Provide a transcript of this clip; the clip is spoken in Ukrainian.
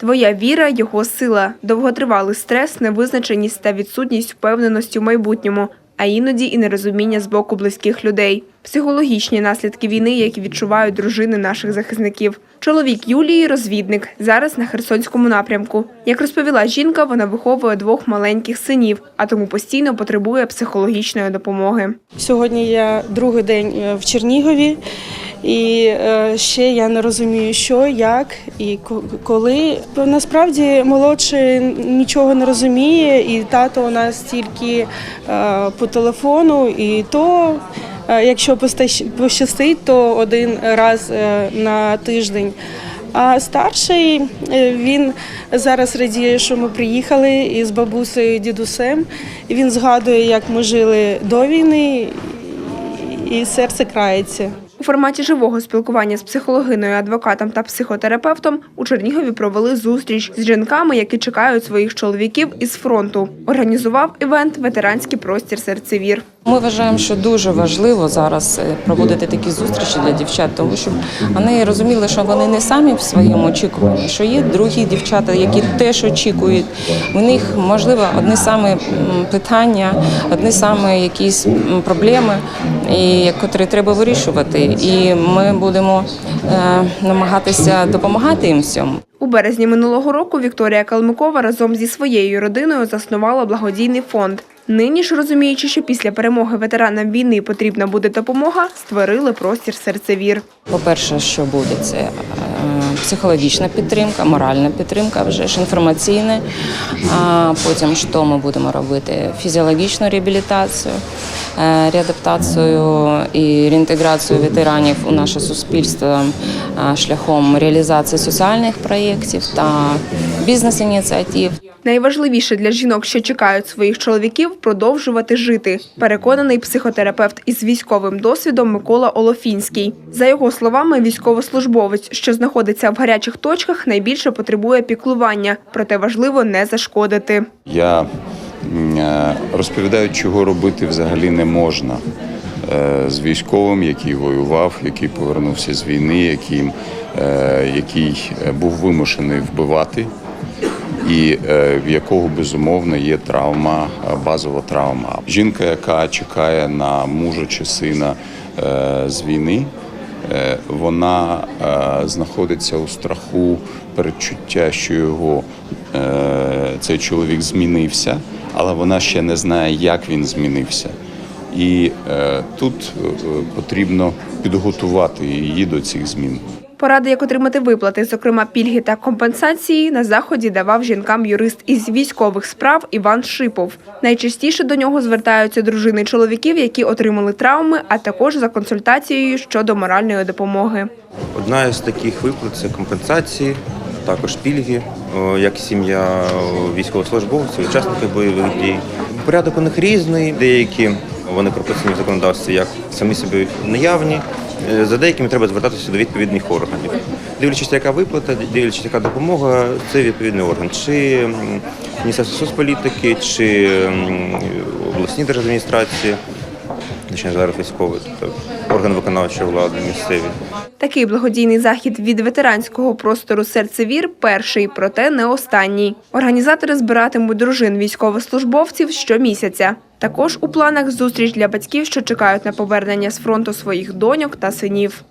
Твоя віра його сила, довготривалий стрес, невизначеність та відсутність впевненості в майбутньому, а іноді і нерозуміння з боку близьких людей. Психологічні наслідки війни, які відчувають дружини наших захисників. Чоловік Юлії розвідник зараз на Херсонському напрямку. Як розповіла жінка, вона виховує двох маленьких синів, а тому постійно потребує психологічної допомоги. Сьогодні я другий день е, в Чернігові, і е, ще я не розумію, що, як і ко- коли. Насправді молодший нічого не розуміє, і тато у нас тільки е, по телефону, і то. е, Якщо пощастить, то один раз на тиждень. А старший він зараз радіє, що ми приїхали із бабусею дідусем. Він згадує, як ми жили до війни, і серце крається. У форматі живого спілкування з психологиною, адвокатом та психотерапевтом у Чернігові провели зустріч з жінками, які чекають своїх чоловіків із фронту. Організував івент Ветеранський простір серцевір. Ми вважаємо, що дуже важливо зараз е, проводити такі зустрічі для дівчат, тому щоб вони розуміли, що вони не самі в своєму очікуванні, що є другі дівчата, які теж очікують. У них можливо одні саме питання, одні саме якісь проблеми, і котрі треба вирішувати. І ми будемо е, намагатися допомагати їм в цьому. У березні минулого року Вікторія Калмикова разом зі своєю родиною заснувала благодійний фонд. Нині ж, розуміючи, що після перемоги ветеранам війни потрібна буде допомога, створили простір серцевір. По-перше, що буде, це е, психологічна підтримка, моральна підтримка, вже ж інформаційна. А потім, що ми будемо робити? Фізіологічну реабілітацію, реадаптацію і реінтеграцію ветеранів у наше суспільство е, шляхом реалізації соціальних проєктів та бізнес-ініціатив. Найважливіше для жінок, що чекають своїх чоловіків, продовжувати жити. Переконаний психотерапевт із військовим досвідом Микола Олофінський. За його словами, військовослужбовець, що знаходиться в гарячих точках, найбільше потребує піклування, проте важливо не зашкодити. Я е, чого робити взагалі не можна е, з військовим, який воював, який повернувся з війни, який, е, який е, був вимушений вбивати, і в якого безумовно є травма, базова травма. Жінка, яка чекає на мужа чи сина з війни. Вона знаходиться у страху передчуття, що його цей чоловік змінився, але вона ще не знає, як він змінився. І е, тут е, потрібно підготувати її до цих змін. Поради, як отримати виплати, зокрема пільги та компенсації, на заході давав жінкам юрист із військових справ Іван Шипов. Найчастіше до нього звертаються дружини чоловіків, які отримали травми, а також за консультацією щодо моральної допомоги. Одна із таких виплат це компенсації, також пільги, як сім'я військовослужбовців, учасників бойових дій. Порядок у них різний, деякі вони прописані в законодавстві як самі собі наявні. Е, За деякими треба звертатися до відповідних органів. Дивлячись, яка виплата, дивлячись, яка допомога, це відповідний орган. Чи Міністерство соцполітики, чи обласні держадміністрації, точніше зараз військовий, тобто орган виконавчої влади місцеві. Такий благодійний захід від ветеранського простору серцевір перший, проте не останній. Організатори збиратимуть дружин військовослужбовців щомісяця. Також у планах зустріч для батьків, що чекають на повернення з фронту своїх доньок та синів.